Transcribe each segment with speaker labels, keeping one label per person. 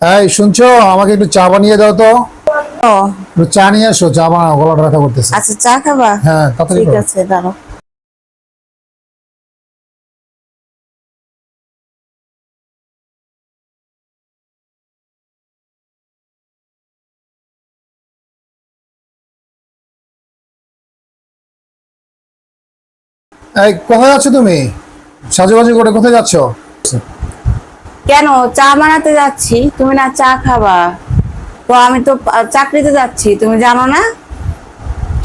Speaker 1: এই শুনছো? আমাকে একটু চা বানিয়ে দাও তো।
Speaker 2: ও।
Speaker 1: একটু চা নিয়ে এসো চা বানাও গলাটা ব্যথা করতেছে।
Speaker 2: আচ্ছা চা খাবা?
Speaker 1: হ্যাঁ তাড়াতাড়ি
Speaker 2: ঠিক আছে দাঁড়াও।
Speaker 1: এই কোথায় যাচ্ছ তুমি? সাজুবাজি করে কোথায় যাচ্ছ?
Speaker 2: কেন চা বানাতে যাচ্ছি? তুমি না চা খাবা। তো আমি তো চাকরিতে যাচ্ছি। তুমি জানো না?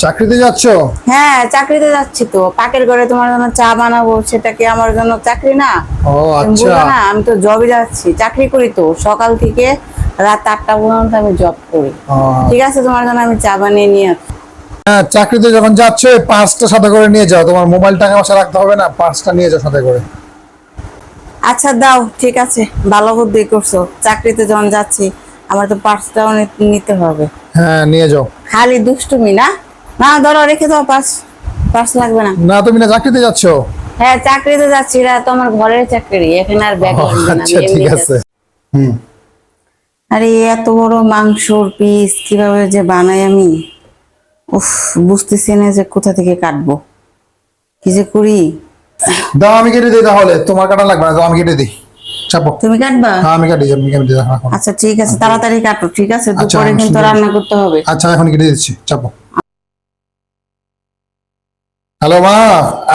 Speaker 1: চাকরিতে যাচ্ছ?
Speaker 2: হ্যাঁ চাকরিতে যাচ্ছি তো। পাকের ঘরে তোমার জন্য চা বানাবো? সেটা কি আমার জন্য চাকরি না?
Speaker 1: ও আচ্ছা।
Speaker 2: না আমি তো জবে যাচ্ছি। চাকরি করি তো। সকাল থেকে রাত আটটা পর্যন্ত আমি জব করি। ঠিক আছে তোমার জন্য আমি চা বানিয়ে নিয়ে আসছি।
Speaker 1: হ্যাঁ চাকরিতে যখন যাচ্ছ পাঁচটা সাথে করে নিয়ে যাও। তোমার মোবাইল টাকা পয়সা রাখতে হবে না পাঁচটা নিয়ে যাও সাথে করে।
Speaker 2: আচ্ছা দাও ঠিক আছে। ভালো বুদ্ধি করছ। চাকরিতে যখন যাচ্ছি আমার তো পার্সটাও নিতে হবে।
Speaker 1: হ্যাঁ নিয়ে যাও।
Speaker 2: খালি দুষ্টুমি না? না ধরো রেখে দাও পার্স। পার্স লাগবে না।
Speaker 1: না তুমি না চাকরিতে যাচ্ছ?
Speaker 2: হ্যাঁ চাকরিতে যাচ্ছি। এটা তো আমার ঘরের চাকরি। এখানে আর ব্যাগ লাগবে না
Speaker 1: আচ্ছা ঠিক আছে। হুম।
Speaker 2: আরে এত বড় মাংসর পিস কীভাবে যে বানাই আমি? উফ বুঝতেছি না যে কোথা থেকে কাটবো। কি যে করি?
Speaker 1: দাও আমি কেটে দিই তাহলে। তোমার কাটা লাগবে না দাও আমি কেটে দিই। চাপো।
Speaker 2: তুমি কাটবা?
Speaker 1: হ্যাঁ আমি কাটি আমি কেটে দিই
Speaker 2: আচ্ছা ঠিক আছে তাড়াতাড়ি কাটো ঠিক আছে?
Speaker 1: আচ্ছা,
Speaker 2: দুপুরে কিন্তু রান্না করতে হবে।
Speaker 1: আচ্ছা এখন কেটে দিচ্ছি চাপো। হ্যালো মা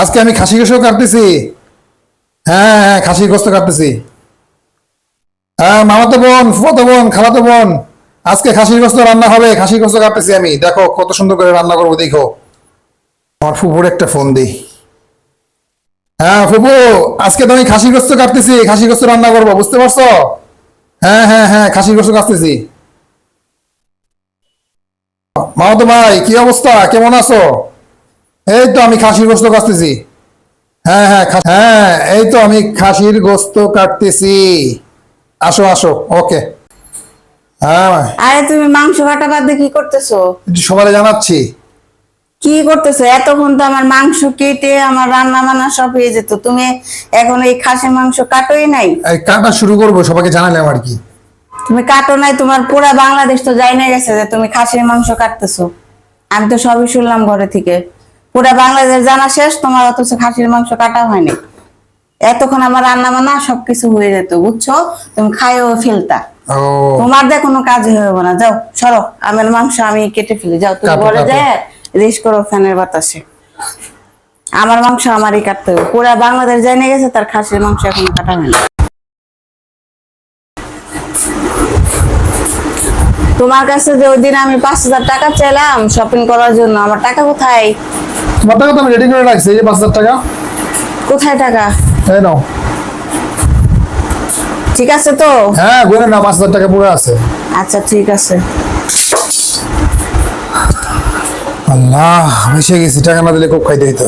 Speaker 1: আজকে আমি খাসি গোস্ত কাটতেছি। হ্যাঁ হ্যাঁ খাসির গোস্ত কাটতেছি। হ্যাঁ মামাতো বোন ফুফাতো বোন খালাতো বোন আজকে খাসির গোস্ত রান্না হবে খাসির গোস্ত কাটতেছি আমি। দেখো কত সুন্দর করে রান্না করব দেখো। আমার ফুপুর একটা ফোন দিই। হ্যাঁ ফুপু আজকে তো আমি খাসির গোস্ত কাটতেছি খাসির গোস্ত রান্না করব বুঝতে পারছ? হ্যাঁ হ্যাঁ হ্যাঁ খাসির গোস্ত কাটতেছি। মামাতো ভাই কি অবস্থা? কেমন আছো? এই তো আমি খাসির গোস্ত কাটতেছি। হ্যাঁ হ্যাঁ হ্যাঁ এই তো আমি খাসির গোস্ত কাটতেছি। আসো আসো ওকে। হ্যাঁ
Speaker 2: আরে তুমি মাংস কাটা বাদ দিয়ে কি করতেছো?
Speaker 1: একটু সবাই জানাচ্ছি।
Speaker 2: কি করতেছো? এতক্ষণ তো আমার মাংস কেটে আমার রান্না বান্না সব হয়ে যেত। তুমি এখন এই খাসির মাংস কাটোই নাই?
Speaker 1: কাটা শুরু করব সবাইকে জানালাম আর কি?
Speaker 2: তুমি কাটো নাই তোমার পুরা বাংলাদেশ তো যাই না গেছে যে তুমি খাসির মাংস কাটতেছো। আমি তো সবই শুনলাম ঘরে থেকে। পুরা বাংলাদেশ জানা শেষ তোমার অথচ খাসির মাংস কাটা হয়নি। এতক্ষণ আমার রান্না বান্না সবকিছু হয়ে যেত বুঝছ? তুমি খাইও ফেলতা। তোমার দিয়ে কোনো কাজ হবে না। যাও সরো। আমার মাংস আমি কেটে ফেলি। যাও তুমি
Speaker 1: বলে
Speaker 2: যায় রেস করো ফ্যানের বাতাসে। আমার মাংস আমারই কাটতে হবে। পুরা বাংলাদেশ জেনে গেছে তার খাসির মাংস এখনও কাটা হয়নি তোমার কাছে যে ওই দিন আমি পাঁচ হাজার টাকা চাইলাম শপিং করার জন্য আমার টাকা কোথায়?
Speaker 1: তোমার টাকা তো আমি রেডি করে রাখছি এই যে পাঁচ হাজার টাকা।
Speaker 2: কোথায় টাকা?
Speaker 1: এই নাও।
Speaker 2: ঠিক আছে তো?
Speaker 1: হ্যাঁ গুনে না পাঁচ হাজার টাকা পুরো আছে।
Speaker 2: আচ্ছা ঠিক আছে।
Speaker 1: আল্লাহ বেশি গেছি টাকা না দিলে খুব খাইতে হইতো।